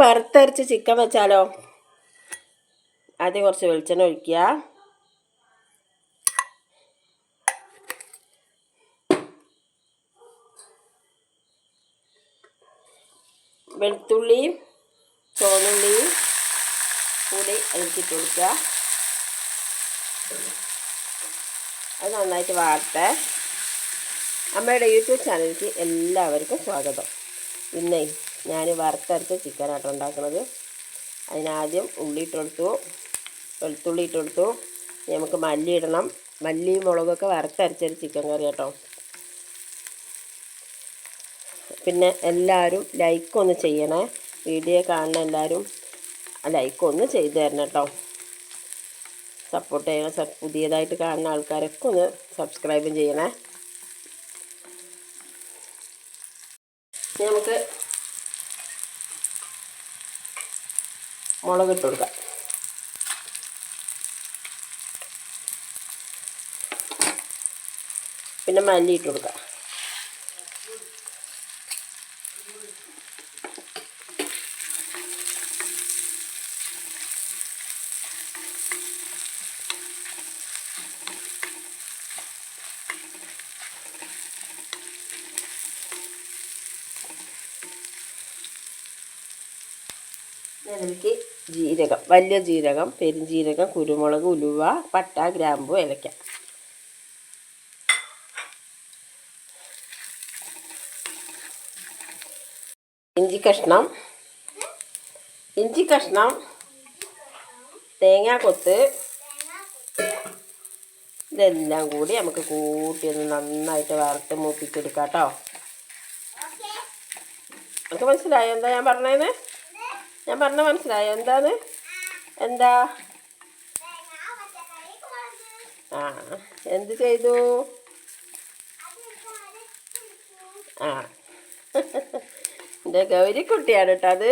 വറുത്തരച്ച് ചിക്കൻ വെച്ചാലോ? ആദ്യം കുറച്ച് വെളിച്ചെണ്ണ ഒഴിക്കുക. വെളുത്തുള്ളിയും ചോളുള്ളിയും കൂടി അതിലേക്ക് കൊടുക്കുക. അത് നന്നായിട്ട് വാർത്ത അമ്മയുടെ യൂട്യൂബ് ചാനലിലേക്ക് എല്ലാവർക്കും സ്വാഗതം. ഇന്നേ ഞാൻ വറുത്തരച്ച ചിക്കനാട്ടോ ഉണ്ടാക്കുന്നത് അതിനാദ്യം ഉള്ളി ഇട്ടെടുത്തു വെളുത്തുള്ളി ഇട്ടെടുത്തു നമുക്ക് മല്ലി ഇടണം. മല്ലി മുളകൊക്കെ വറുത്തരച്ചൊരു ചിക്കൻ കറി കേട്ടോ. പിന്നെ എല്ലാവരും ലൈക്കൊന്ന് ചെയ്യണേ. വീഡിയോ കാണുന്ന എല്ലാവരും ലൈക്കൊന്ന് ചെയ്തു തരണം കേട്ടോ. സപ്പോർട്ട് ചെയ്യണം പുതിയതായിട്ട് കാണുന്ന ആൾക്കാരൊക്കെ ഒന്ന് സബ്സ്ക്രൈബും ചെയ്യണേ. നമുക്ക് മുളക് ഇട്ട് കൊടുക്കാം. പിന്നെ മല്ലി ഇട്ട് കൊടുക്കാം. അതിലേക്ക് ജീരകം വലിയ ജീരകം പെരുംജീരകം കുരുമുളക് ഉലുവ പട്ട ഗ്രാമ്പു ഏലക്ക. ഇഞ്ചി കഷ്ണം. ഇഞ്ചി കഷ്ണം തേങ്ങാക്കൊത്ത് ഇതെല്ലാം കൂടി നമുക്ക് കൂട്ടി ഒന്ന് നന്നായിട്ട് വറുത്ത് മൂപ്പിച്ചെടുക്കാം കേട്ടോ. നമുക്ക് മനസ്സിലായോ എന്താ ഞാൻ പറഞ്ഞേന്ന്? ഞാൻ പറഞ്ഞ മനസ്സിലായോ? എന്താന്ന്? എന്താ? ആ എന്ത് ചെയ്തു? ആ. എന്റെ ഗൗരിക്കുട്ടിയാണ് കേട്ടോ അത്.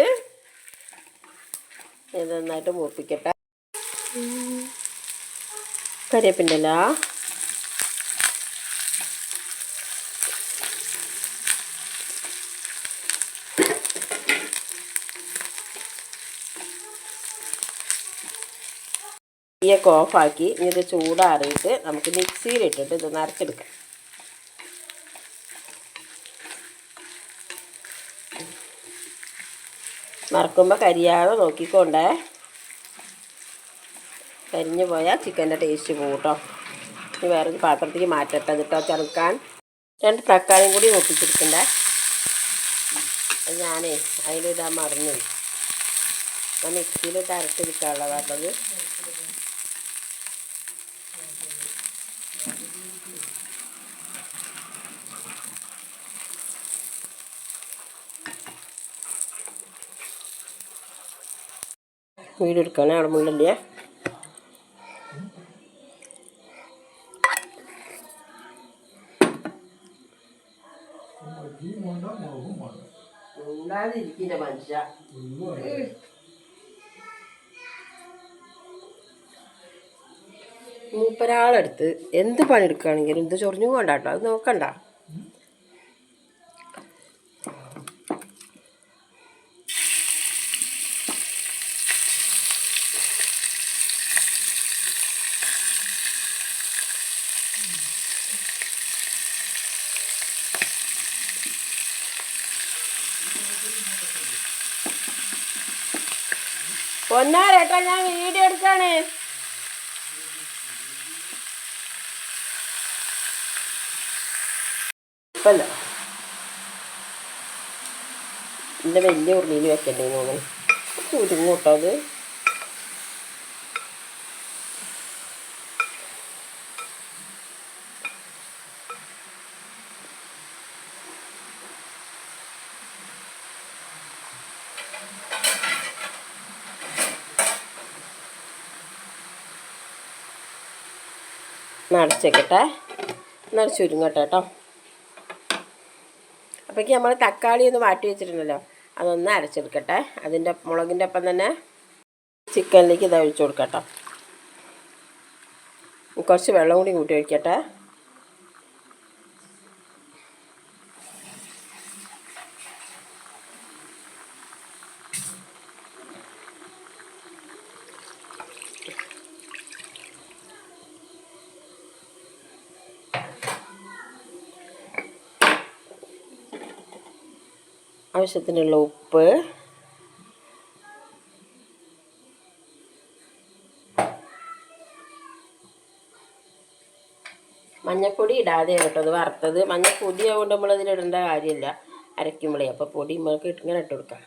ഇത് നന്നായിട്ട് മൂപ്പിക്കട്ടെ. കരിയപ്പിന്റെ തീയൊക്കെ ഓഫാക്കി ഇനി ഇത് ചൂടാറിയിട്ട് നമുക്ക് മിക്സിയിലിട്ടിട്ട് ഇത് നിറച്ചെടുക്കാം മറക്കുമ്പോൾ കരിയാതെ നോക്കിക്കൊണ്ടേ. കരിഞ്ഞു പോയാൽ ചിക്കന്റെ ടേസ്റ്റ് പോകും കേട്ടോ. ഇനി വേറൊരു പാത്രത്തേക്ക് മാറ്റട്ടെ എന്നിട്ടോ ചെറുക്കാൻ. രണ്ട് തക്കാളിയും കൂടി ഒപ്പിച്ചെടുക്കണ്ടേ അത് ഞാനേ അതിലിടാൻ മറന്നു. ഞാൻ മിക്സിയിലിട്ട് അരച്ചെടുക്കാനുള്ളതാണ് വീഡിയോ എടുക്കാനേ അവിടെ മുള്ളില്ലേ? ഉണ്ടാതിരിക്കില്ല മനുഷ്യ. മൂപ്പരാളെടുത്ത് എന്ത് പണിയെടുക്കുകയാണെങ്കിലും ഇത് ചൊറിഞ്ഞു കൊണ്ടാട്ടോ അത് നോക്കണ്ട. പൊന്നാരേട്ടാ ഞാൻ വീഡിയോ എടുക്കാണ്. എന്റെ വലിയ ഉരുളിയിൽ വെക്കണ്ടേ മോനെ? ചുരുങ്ങും കേട്ടോ അത് നടച്ചേക്കട്ടെ എന്നാൽ ചുരുങ്ങട്ടെ കേട്ടോ. അപ്പോഴേക്ക് നമ്മൾ തക്കാളി ഒന്ന് വാട്ടി വെച്ചിട്ടുണ്ടല്ലോ. അതൊന്ന് അരച്ചെടുക്കട്ടെ. അതിന്റെ മുളകിന്റെ ഒപ്പം തന്നെ ചിക്കനിലേക്ക് ഇത് ഒഴിച്ചു കൊടുക്കട്ടോ കുറച്ച് വെള്ളം കൂടി കൂട്ടി ഒഴിക്കട്ടെ. ആവശ്യത്തിനുള്ള ഉപ്പ്. മഞ്ഞപ്പൊടി ഇടാതെ കേട്ടോ അത് വറുത്തത്. മഞ്ഞപ്പൊടി അതിൽ ഇടേണ്ട കാര്യമില്ല. അരയ്ക്കുമ്പോഴേ അപ്പോൾ പൊടി നമ്മൾക്ക് ഇങ്ങനെ ഇട്ട് കൊടുക്കാം.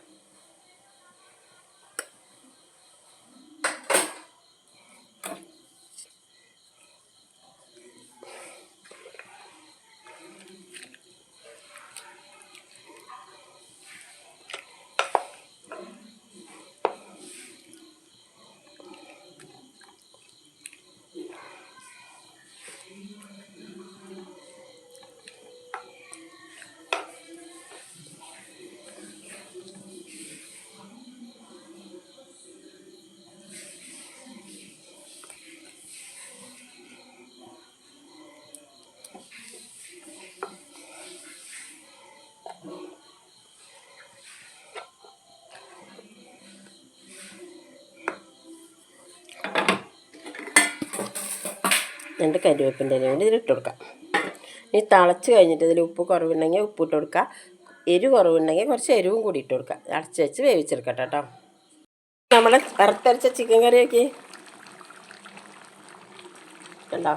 രണ്ട് കരിവേപ്പിന്റെ കൂടി ഇതിലിട്ട് കൊടുക്കാം. ഇനി തിളച്ച് കഴിഞ്ഞിട്ട് ഇതിൽ ഉപ്പ് കുറവുണ്ടെങ്കിൽ ഉപ്പ് ഇട്ട് കൊടുക്കുക. എരിവ് കുറവുണ്ടെങ്കിൽ കുറച്ച് എരിവും കൂടി ഇട്ട് കൊടുക്കുക. അടച്ച് വെച്ച് വേവിച്ചെടുക്കട്ടെ കേട്ടോ. നമ്മളെ വറുത്തരച്ച ചിക്കൻ കറിയൊക്കെ കണ്ടോ?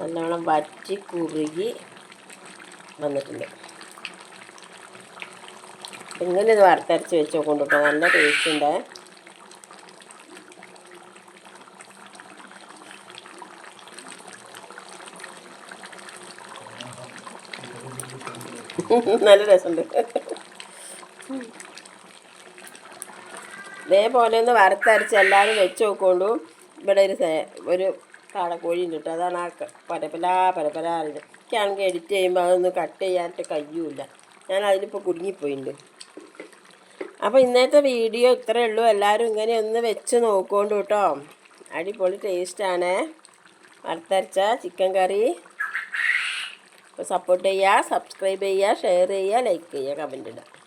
നല്ലോണം വറ്റി കുറുകി വന്നിട്ടുണ്ട്. ഇങ്ങനെ ഇത് വറുത്തരച്ച് വെച്ച് നോക്കൊണ്ടിട്ടോ നല്ല ടേസ്റ്റ് ഉണ്ട്. നല്ല രസമുണ്ട്. ഇതേപോലെ ഒന്ന് വറുത്തരച്ച് എല്ലാവരും വെച്ച് നോക്കുകൊണ്ടു ഇവിടെ ഒരു ഒരു കാടക്കോഴി ഉണ്ട് കേട്ടോ. അതാണ് ആ പരപ്പല പരപ്പല അറിയുന്നത് എനിക്കാണെങ്കിൽ എഡിറ്റ് ചെയ്യുമ്പോൾ അതൊന്നും കട്ട് ചെയ്യാനായിട്ട് കഴിയൂല. ഞാൻ അതിലിപ്പോൾ കുടുങ്ങിപ്പോയിട്ടുണ്ട് അപ്പോൾ ഇന്നത്തെ വീഡിയോ ഇത്രയേ ഉള്ളൂ. എല്ലാവരും ഇങ്ങനെ ഒന്ന് വെച്ച് നോക്കൊണ്ടു കേട്ടോ. അടിപൊളി ടേസ്റ്റാണ് വറുത്തരച്ച ചിക്കൻ കറി അപ്പോൾ സപ്പോർട്ട് ചെയ്യുക സബ്സ്ക്രൈബ് ചെയ്യുക ഷെയർ ചെയ്യുക ലൈക്ക് ചെയ്യുക കമന്റ് ഇടുക.